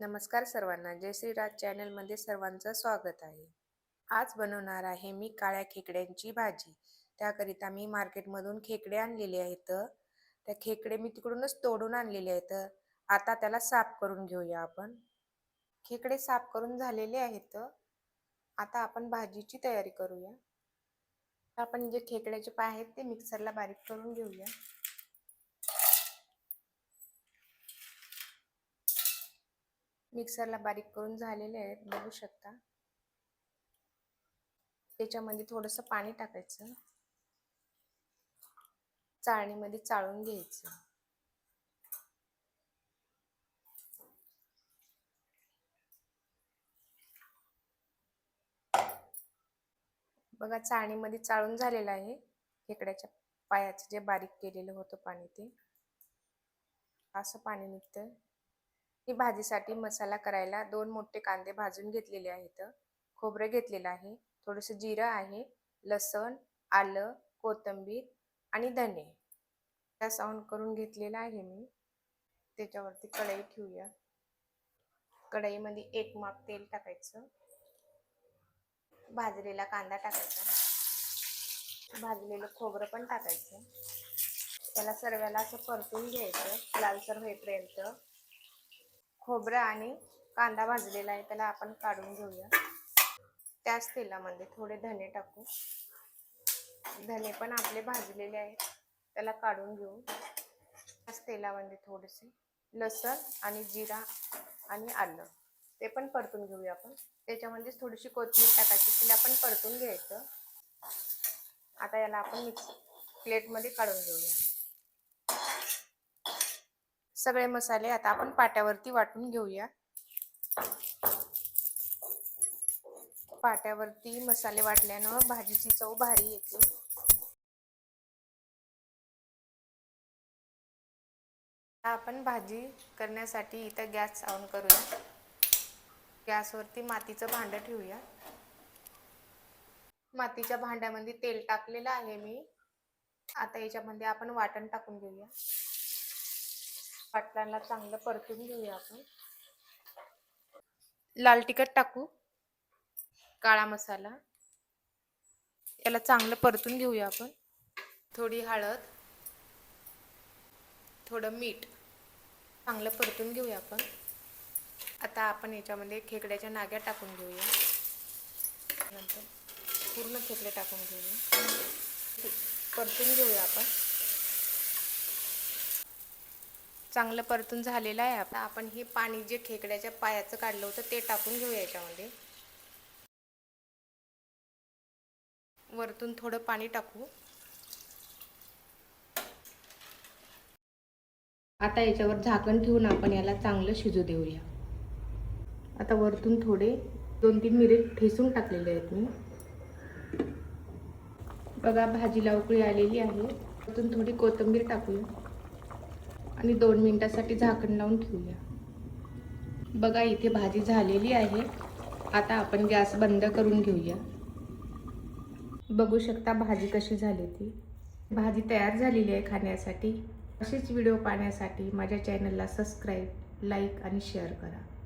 नमस्कार सर्वांना. जय श्रीराज चॅनलमध्ये सर्वांचं स्वागत आहे. आज बनवणार आहे मी काळ्या खेकड्यांची भाजी. त्याकरिता मी मार्केटमधून खेकडे आणलेले आहेत. त्या खेकडे मी तिकडूनच तोडून आणलेले आहेत. आता त्याला साफ करून घेऊया आपण. खेकडे साफ करून झालेले आहेत. आता आपण भाजीची तयारी करूया. आपण जे खेकड्याचे पाय आहेत ते मिक्सरला बारीक करून घेऊया. मिक्सरला बारीक करून झालेले आहेत बघू शकता. त्याच्यामध्ये थोडंसं पाणी टाकायचं. चाळणीमध्ये चाळून घ्यायचं. बघा चाळणीमध्ये चाळून झालेलं आहे. खेकड्याच्या पायाचं जे बारीक केलेलं होतं पाणी ते. असं पाणी निघतं ही भाजीसाठी मसाला करायला दोन मोठे कांदे भाजून घेतलेले आहेत. खोबरं घेतलेलं आहे. थोडंसं जिरं आहे लसण आलं कोथिंबीर आणि धने. गॅस ऑन करून घेतलेला आहे मी. त्याच्यावरती कढई ठेवूया. कढईमध्ये एक माप तेल टाकायचं. भाजलेला कांदा टाकायचा. भाजलेलं खोबरं पण टाकायचं. त्याला सर्वाला असं परतून घ्यायचं. लालसर होईपर्यंत. खोबरं आणि कांदा भाजलेला आहे त्याला आपण काढून घेऊया. त्याच तेलामध्ये थोडे धने टाकू. धने पण आपले भाजलेले आहेत त्याला काढून घेऊ. त्याच तेलामध्ये थोडेसे लसण आणि जिरा आणि आलं ते पण परतून घेऊया आपण. त्याच्यामध्येच थोडीशी कोथिंबीर टाकायची तिला पण परतून घ्यायचं. आता याला आपण मिक्स प्लेटमध्ये काढून घेऊया. सगळे मसाले आता आपण पाट्यावरती वाटून घेऊया. पाट्यावरती मसाले वाटल्यानं भाजीची चव भारी येते. आपण भाजी करण्यासाठी इथं गॅस ऑन करूया. गॅसवरती मातीचं भांडं ठेवूया. मातीच्या भांड्यामध्ये तेल टाकलेलं आहे मी. आता याच्यामध्ये आपण वाटण टाकून घेऊया. वाटणाला चांगलं परतून घेऊया आपण. लाल तिखट टाकू काळा मसाला. याला चांगलं परतून घेऊया आपण. थोडी हळद थोडं मीठ चांगलं परतून घेऊया आपण. आता आपण याच्यामध्ये खेकड्याच्या नाग्या टाकून घेऊया. नंतर पूर्ण खेकडे टाकून घेऊया. परतून घेऊया आपण. चांगलं परतून झालेलं आहे. आता आपण हे पाणी जे खेकड्याच्या पायाचं काढलं होतं ते टाकून घेऊया याच्यामध्ये. वरतून थोडं पाणी टाकू. आता याच्यावर झाकण ठेवून आपण याला चांगलं शिजू देऊया. आता वरतून थोडे दोन तीन मिरे ठेसून टाकलेले आहेत मी. बघा भाजीला उकळी आलेली आहे. वरतून थोडी कोथिंबीर टाकूया. आणि दोन मिनटासाठी झाकण लावून ठेवूया. बघा इथे भाजी झालेली आहे. आता आपण गॅस बंद करून घेऊया. बघू शकता भाजी कशी झाली ती. भाजी तयार झालेली आहे खाण्यासाठी. असेच व्हिडिओ पाहण्यासाठी माझ्या चॅनलला सबस्क्राईब लाईक आणि शेअर करा.